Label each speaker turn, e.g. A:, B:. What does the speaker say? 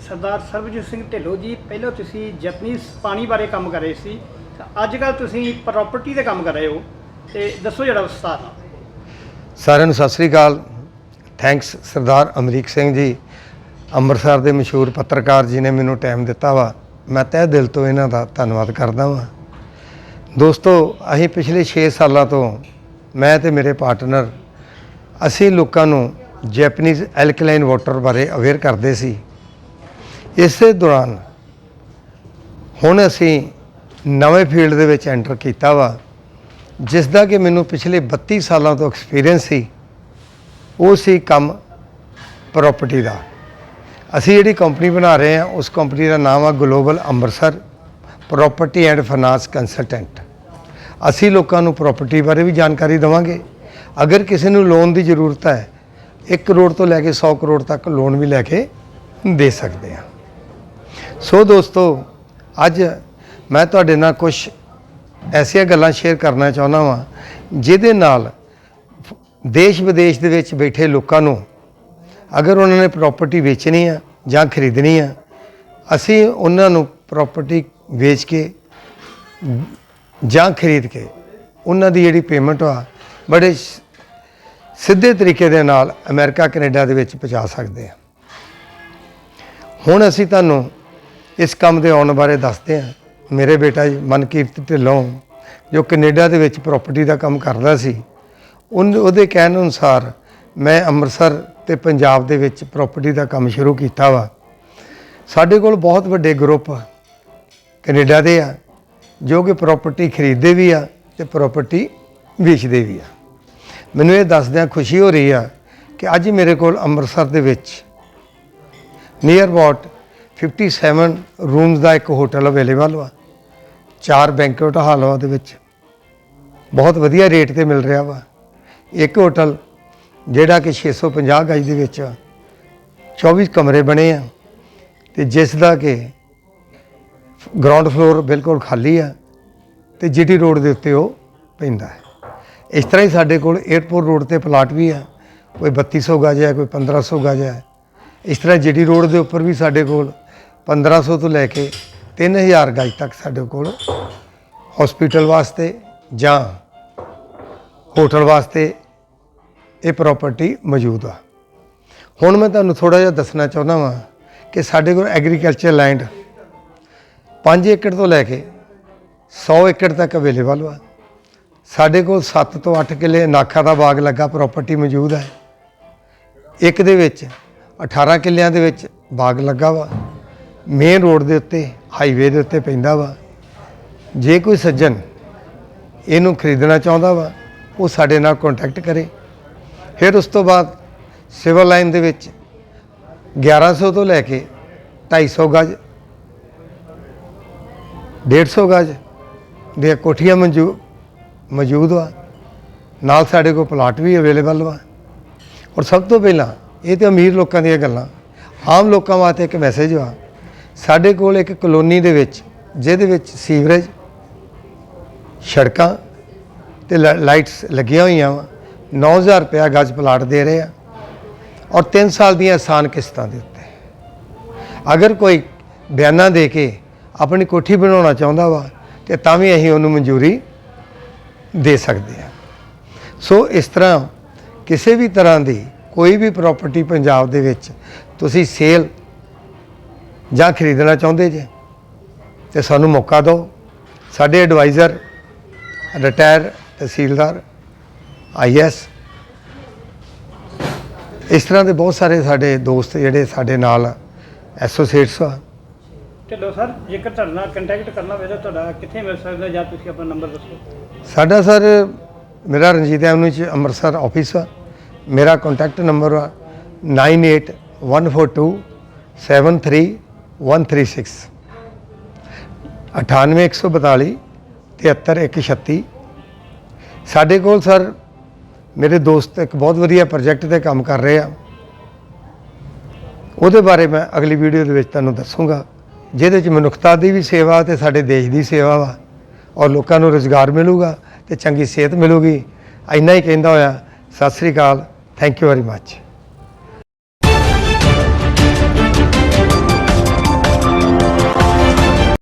A: ਸਰਦਾਰ ਸਰਬਜੀਤ ਸਿੰਘ ਢਿੱਲੋਂ ਜੀ, ਪਹਿਲਾਂ ਤੁਸੀਂ ਜਪਨੀਜ਼ ਪਾਣੀ ਬਾਰੇ ਕੰਮ ਕਰ ਰਹੇ ਸੀ ਅੱਜ ਕੱਲ ਤੁਸੀਂ ਪ੍ਰਾਪਰਟੀ ਦੇ ਕੰਮ ਕਰ ਰਹੇ ਹੋ, ਤੇ ਦੱਸੋ ਜਰਾ ਵਿਸਤਾਰ ਨਾਲ
B: ਸਾਰਿਆਂ ਨੂੰ ਸਤਿ ਸ੍ਰੀ ਅਕਾਲ। ਥੈਂਕਸ ਸਰਦਾਰ ਅਮਰੀਕ ਸਿੰਘ ਜੀ। ਅੰਮ੍ਰਿਤਸਰ ਦੇ ਮਸ਼ਹੂਰ ਪੱਤਰਕਾਰ ਜੀ ਨੇ ਮੈਨੂੰ ਟਾਈਮ ਦਿੱਤਾ ਵਾ। ਮੈਂ ਤਹਿ ਦਿਲ ਤੋਂ ਇਹਨਾਂ ਦਾ ਧੰਨਵਾਦ ਕਰਦਾ ਵਾਂ। ਦੋਸਤੋ, ਅਸੀਂ ਪਿਛਲੇ 6 ਸਾਲਾਂ ਤੋਂ ਮੈਂ ਤੇ ਮੇਰੇ ਪਾਰਟਨਰ ਅਸੀਂ ਲੋਕਾਂ ਨੂੰ ਜੈਪਨੀਜ਼ ਐਲਕਲਾਈਨ ਵਾਟਰ ਬਾਰੇ ਅਵੇਅਰ ਕਰਦੇ ਸੀ। ਇਸੇ ਦੌਰਾਨ ਹੁਣ ਅਸੀਂ ਨਵੇਂ ਫੀਲਡ ਦੇ ਵਿੱਚ ਐਂਟਰ ਕੀਤਾ ਵਾ ਜਿਸ ਦਾ ਕਿ ਮੈਨੂੰ ਪਿਛਲੇ 32 ਸਾਲਾਂ ਤੋਂ ਐਕਸਪੀਰੀਅੰਸ ਸੀ। ਉਹ ਸੀ ਕੰਮ ਪ੍ਰਾਪਰਟੀ ਦਾ। ਅਸੀਂ ਜਿਹੜੀ ਕੰਪਨੀ ਬਣਾ ਰਹੇ ਹਾਂ, ਉਸ ਕੰਪਨੀ ਦਾ ਨਾਮ ਆ global Amritsar property and finance consultant ਅਸੀਂ ਲੋਕਾਂ ਨੂੰ ਪ੍ਰਾਪਰਟੀ ਬਾਰੇ ਵੀ ਜਾਣਕਾਰੀ ਦੇਵਾਂਗੇ। ਅਗਰ ਕਿਸੇ ਨੂੰ ਲੋਨ ਦੀ ਜ਼ਰੂਰਤ ਹੈ 1 ਕਰੋੜ ਤੋਂ ਲੈ ਕੇ 100 ਕਰੋੜ ਤੱਕ ਲੋਨ ਵੀ ਲੈ ਕੇ ਦੇ ਸਕਦੇ ਹਾਂ। ਸੋ ਦੋਸਤੋ, ਅੱਜ ਮੈਂ ਤੁਹਾਡੇ ਨਾਲ ਕੁਝ ਐਸੀਆਂ ਗੱਲਾਂ ਸ਼ੇਅਰ ਕਰਨਾ ਚਾਹੁੰਦਾ ਵਾਂ, ਜਿਹਦੇ ਨਾਲ ਦੇਸ਼ ਵਿਦੇਸ਼ ਦੇ ਵਿੱਚ ਬੈਠੇ ਲੋਕਾਂ ਨੂੰ ਅਗਰ ਉਹਨਾਂ ਨੇ ਪ੍ਰਾਪਰਟੀ ਵੇਚਣੀ ਆ ਜਾਂ ਖਰੀਦਣੀ ਆ, ਅਸੀਂ ਉਹਨਾਂ ਨੂੰ ਪ੍ਰਾਪਰਟੀ ਵੇਚ ਕੇ ਜਾਂ ਖਰੀਦ ਕੇ ਉਹਨਾਂ ਦੀ ਜਿਹੜੀ ਪੇਮੈਂਟ ਆ ਬੜੇ ਸਿੱਧੇ ਤਰੀਕੇ ਦੇ ਨਾਲ ਅਮਰੀਕਾ, ਕੈਨੇਡਾ ਦੇ ਵਿੱਚ ਪਹੁੰਚਾ ਸਕਦੇ ਹਾਂ। ਹੁਣ ਅਸੀਂ ਤੁਹਾਨੂੰ ਇਸ ਕੰਮ ਦੇ ਆਉਣ ਬਾਰੇ ਦੱਸਦੇ ਹਾਂ। ਮੇਰੇ ਬੇਟਾ ਜੀ ਮਨਕੀਰਤ ਢਿੱਲੋਂ, ਜੋ ਕੈਨੇਡਾ ਦੇ ਵਿੱਚ ਪ੍ਰਾਪਰਟੀ ਦਾ ਕੰਮ ਕਰਦਾ ਸੀ, ਉਨ, ਉਹਦੇ ਕਹਿਣ ਅਨੁਸਾਰ ਮੈਂ ਅੰਮ੍ਰਿਤਸਰ ਤੇ ਪੰਜਾਬ ਦੇ ਵਿੱਚ ਪ੍ਰਾਪਰਟੀ ਦਾ ਕੰਮ ਸ਼ੁਰੂ ਕੀਤਾ ਵਾ। ਸਾਡੇ ਕੋਲ ਬਹੁਤ ਵੱਡੇ ਗਰੁੱਪ ਕੈਨੇਡਾ ਦੇ ਆ, ਜੋ ਕਿ ਪ੍ਰਾਪਰਟੀ ਖਰੀਦਦੇ ਵੀ ਆ ਤੇ ਪ੍ਰਾਪਰਟੀ ਵੇਚਦੇ ਵੀ ਆ। ਮੈਨੂੰ ਇਹ ਦੱਸਦਿਆਂ ਖੁਸ਼ੀ ਹੋ ਰਹੀ ਆ ਕਿ ਅੱਜ ਮੇਰੇ ਕੋਲ ਅੰਮ੍ਰਿਤਸਰ ਦੇ ਵਿੱਚ ਨੀਅਰ ਅਬਾਊਟ 57 ਰੂਮਸ ਦਾ ਇੱਕ ਹੋਟਲ ਅਵੇਲੇਬਲ ਵਾ। ਚਾਰ ਬੈਂਕਟ ਹਾਲ ਆ ਉਹਦੇ ਵਿੱਚ। ਬਹੁਤ ਵਧੀਆ ਰੇਟ ਤੇ ਮਿਲ ਰਿਹਾ ਵਾ। ਇੱਕ ਹੋਟਲ ਜਿਹੜਾ ਕਿ 650 ਗਜ ਦੇ ਵਿੱਚ ਆ, 24 ਕਮਰੇ ਬਣੇ ਆ ਤੇ ਜਿਸ ਦਾ ਕਿ ਗਰਾਊਂਡ ਫਲੋਰ ਬਿਲਕੁਲ ਖਾਲੀ ਆ ਤੇ ਜੀਟੀ ਰੋਡ ਦੇ ਉੱਤੇ ਉਹ ਪੈਂਦਾ ਹੈ। ਇਸ ਤਰ੍ਹਾਂ ਹੀ ਸਾਡੇ ਕੋਲ 에ਅਰਪੋਰਟ ਰੋਡ ਤੇ ਪਲਾਟ ਵੀ ਆ। ਕੋਈ 3200 ਗਜ ਹੈ, ਕੋਈ 1500 ਗਜ ਹੈ। ਇਸ ਤਰ੍ਹਾਂ ਜੀਟੀ ਰੋਡ ਦੇ ਉੱਪਰ ਵੀ ਸਾਡੇ ਕੋਲ 1500 ਤੋਂ ਲੈ ਕੇ 3000 ਗਜ ਤੱਕ ਸਾਡੇ ਕੋਲ ਹਸਪੀਟਲ ਵਾਸਤੇ ਜਾਂ ਹੋਟਲ ਵਾਸਤੇ ਇਹ ਪ੍ਰਾਪਰਟੀ ਮੌਜੂਦ ਆ। ਹੁਣ ਮੈਂ ਤੁਹਾਨੂੰ ਥੋੜਾ ਜਿਹਾ ਦੱਸਣਾ ਚਾਹੁੰਦਾ ਵਾਂ ਕਿ ਸਾਡੇ ਕੋਲ ਐਗਰੀਕਲਚਰ ਲੈਂਡ 5 ਏਕੜ ਤੋਂ ਲੈ ਕੇ 100 ਏਕੜ ਤੱਕ ਅਵੇਲੇਬਲ ਵਾ ਸਾਡੇ ਕੋਲ 7 ਤੋਂ 8 ਕਿੱਲੇ ਨਾਖਾ ਦਾ ਬਾਗ ਲੱਗਾ ਪ੍ਰਾਪਰਟੀ ਮੌਜੂਦ ਹੈ। ਇੱਕ ਦੇ ਵਿੱਚ 18 ਕਿੱਲਿਆਂ ਦੇ ਵਿੱਚ ਬਾਗ ਲੱਗਾ ਵਾ। ਮੇਨ ਰੋਡ ਦੇ ਉੱਤੇ ਹਾਈਵੇ ਦੇ ਉੱਤੇ ਪੈਂਦਾ ਵਾ। ਜੇ ਕੋਈ ਸੱਜਣ ਇਹਨੂੰ ਖਰੀਦਣਾ ਚਾਹੁੰਦਾ ਵਾ, ਉਹ ਸਾਡੇ ਨਾਲ ਕੰਟੈਕਟ ਕਰੇ। ਫਿਰ ਉਸ ਤੋਂ ਬਾਅਦ ਸਿਵਲ ਲਾਈਨ ਦੇ ਵਿੱਚ 1100 ਤੋਂ ਲੈ ਕੇ 250 ਗਜ 150 ਗਜ ਦੀਆਂ ਕੋਠੀਆਂ ਮੌਜੂ ਮੌਜੂਦ ਵਾ ਨਾਲ ਸਾਡੇ ਕੋਲ ਪਲਾਟ ਵੀ ਅਵੇਲੇਬਲ ਵਾ। ਔਰ ਸਭ ਤੋਂ ਪਹਿਲਾਂ ਇਹ ਤੇ ਅਮੀਰ ਲੋਕਾਂ ਦੀਆਂ ਗੱਲਾਂ। ਆਮ ਲੋਕਾਂ ਵਾਸਤੇ ਇੱਕ ਮੈਸੇਜ ਵਾ। ਸਾਡੇ ਕੋਲ ਇੱਕ ਕਲੋਨੀ ਦੇ ਵਿੱਚ, ਜਿਹਦੇ ਵਿੱਚ ਸੀਵਰੇਜ, ਸੜਕਾਂ ਤੇ ਲ- ਲਾਈਟਸ ਲੱਗੀਆਂ ਹੋਈਆਂ ਵਾ। 9000 ਰੁਪਇਆ ਗੱਜ ਪਲਾਟ ਦੇ ਰਹੇ ਆ। ਔਰ 3 ਸਾਲ ਦੀਆਂ ਆਸਾਨ ਕਿਸ਼ਤਾਂ ਦੇ ਉੱਤੇ। ਅਗਰ ਕੋਈ ਬਿਆਨਾਂ ਦੇ ਕੇ ਆਪਣੀ ਕੋਠੀ ਬਣਾਉਣਾ ਚਾਹੁੰਦਾ ਵਾ, ਤੇ ਤਾਂ ਵੀ ਅਸੀਂ ਉਹਨੂੰ ਮਨਜ਼ੂਰੀ ਦੇ ਸਕਦੇ ਆ। ਸੋ ਇਸ ਤਰ੍ਹਾਂ ਕਿਸੇ ਵੀ ਤਰ੍ਹਾਂ ਦੀ ਕੋਈ ਵੀ ਪ੍ਰਾਪਰਟੀ ਪੰਜਾਬ ਦੇ ਵਿੱਚ ਤੁਸੀਂ ਸੇਲ ਜਾਂ ਖਰੀਦਣਾ ਚਾਹੁੰਦੇ ਜੇ, ਤੇ ਸਾਨੂੰ ਮੌਕਾ ਦਿਓ। ਸਾਡੇ ਐਡਵਾਈਜ਼ਰ ਰਿਟਾਇਰ ਤਹਿਸੀਲਦਾਰ ਆਈਐਸ ਇਸ ਤਰ੍ਹਾਂ ਦੇ ਬਹੁਤ ਸਾਰੇ ਸਾਡੇ ਦੋਸਤ ਜਿਹੜੇ ਸਾਡੇ ਨਾਲ ਐਸੋਸੀਏਟਸ ਆ।
A: ਢਿੱਲੋਂ ਸਰ, ਜੇਕਰ ਤੁਹਾਡੇ ਨਾਲ ਕੰਟੈਕਟ ਕਰਨਾ ਹੋਵੇ ਤਾਂ ਤੁਹਾਡਾ ਕਿੱਥੇ ਮਿਲ ਸਕਦਾ ਜਾਂ ਤੁਸੀਂ ਆਪਣਾ ਨੰਬਰ ਦੱਸੋ?
B: ਸਾਡਾ ਸਰ, ਮੇਰਾ ਰਣਜੀਤ ਐਵਨਿਊ ਚ ਅੰਮ੍ਰਿਤਸਰ ਆਫਿਸ ਆ। ਮੇਰਾ ਕੰਟੈਕਟ ਨੰਬਰ ਆ 9814273136 98142 73136 ਸਾਡੇ ਕੋਲ ਸਰ, ਮੇਰੇ ਦੋਸਤ ਇੱਕ ਬਹੁਤ ਵਧੀਆ ਪ੍ਰੋਜੈਕਟ ਤੇ ਕੰਮ ਕਰ ਰਹੇ ਆ। ਉਹਦੇ ਬਾਰੇ ਮੈਂ ਅਗਲੀ ਵੀਡੀਓ ਦੇ ਵਿੱਚ ਤੁਹਾਨੂੰ ਦੱਸੂਗਾ। ਜਿਹਦੇ ਚ ਮਨੁੱਖਤਾ ਦੀ ਵੀ ਸੇਵਾ ਤੇ ਸਾਡੇ ਦੇਸ਼ ਦੀ ਸੇਵਾ ਵਾ। ਔਰ ਲੋਕਾਂ ਨੂੰ ਰੋਜ਼ਗਾਰ ਮਿਲੂਗਾ ਤੇ ਚੰਗੀ ਸਿਹਤ ਮਿਲੂਗੀ। ਇੰਨਾ ਹੀ ਕਹਿੰਦਾ ਹੋਇਆ। ਸਤਿ ਸ੍ਰੀ ਅਕਾਲ। Thank you very much